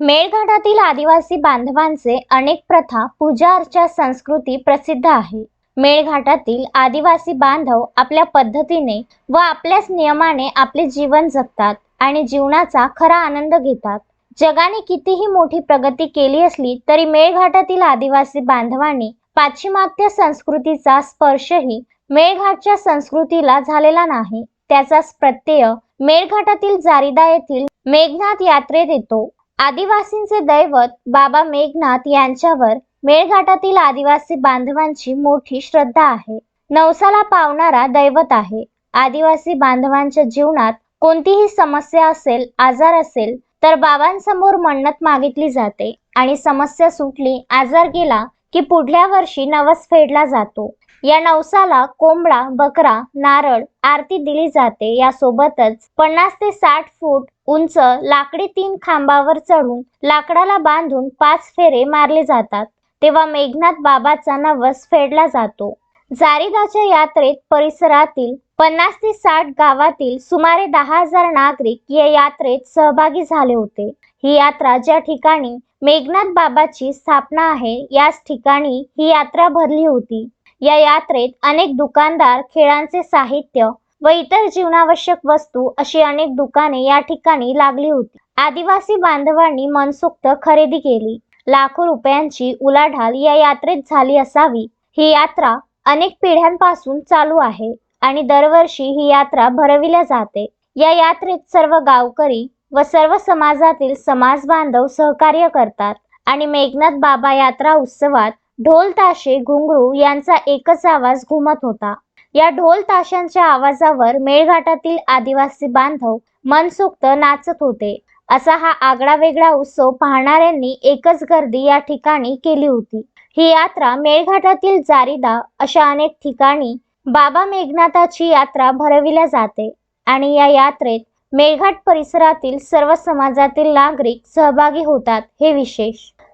मेळघाटातील आदिवासी बांधवांचे अनेक प्रथा पूजा अर्चा संस्कृती प्रसिद्ध आहे. मेळघाटातील आदिवासी बांधव आपल्या पद्धतीने व आपल्याच नियमाने आपले जीवन जगतात आणि जीवनाचा खरा आनंद घेतात. जगाने कितीही मोठी प्रगती केली असली तरी मेळघाटातील आदिवासी बांधवांनी पाश्चिमात्य संस्कृतीचा स्पर्शही मेळघाटच्या संस्कृतीला झालेला नाही. त्याचाच प्रत्यय मेळघाटातील जारिदा येथील मेघनाथ यात्रेत येतो. आदिवासींचे दैवत बाबा मेघनाथ यांच्यावर मेळघाटातील आदिवासी बांधवांची मोठी श्रद्धा आहे. नवसाला पावणारा दैवत आहे. आदिवासी बांधवांच्या जीवनात कोणतीही समस्या असेल आजार असेल तर बाबांसमोर मन्नत मागितली जाते आणि समस्या सुटली आजार गेला की पुढल्या वर्षी नवस फेडला जातो. या नवसाला कोंबडा बकरा नारळ आरती दिली जाते. यासोबतच पन्नास ते साठ फूट उंच लाकडी तीन खांबावर चढून लाकडाला बांधून पाच फेरे मारले जातात. तेव्हा मेघनाथ बाबाचा नवस फेडला जातो. जारिदाच्या यात्रेत परिसरातील पन्नास ते साठ गावातील सुमारे दहा हजार नागरिक या यात्रेत सहभागी झाले होते. ही यात्रा ज्या ठिकाणी मेघनाथ बाबाची स्थापना आहे याच ठिकाणी ही यात्रा भरली होती. या यात्रेत अनेक दुकानदार खेळांचे साहित्य व इतर जीवनावश्यक वस्तू अशी अनेक दुकाने या ठिकाणी लागली होती. आदिवासी बांधवांनी मनसोक्त खरेदी केली. लाखो रुपयांची उलाढाल या यात्रेत झाली असावी. ही यात्रा अनेक पिढ्यांपासून चालू आहे आणि दरवर्षी ही यात्रा भरविल्या जाते. या यात्रेत सर्व गावकरी व सर्व समाजातील समाज बांधव सहकार्य करतात आणि मेघनाथ बाबा यात्रा उत्सवात ढोल ताशे घुंगरू यांचा एकच आवाज घुमत होता. या ढोल ताशांच्या आवाजावर मेळघाटातील आदिवासी बांधव मनसोक्त नाचत होते. असा हा आगळा वेगळा उत्सव पाहणाऱ्यांनी एकच गर्दी या ठिकाणी केली होती. ही यात्रा मेळघाटातील जारीदा अशा अनेक ठिकाणी बाबा मेघनाथाची यात्रा भरविल्या जाते आणि या यात्रेत मेळघाट परिसरातील सर्व समाजातील नागरिक सहभागी होतात हे विशेष.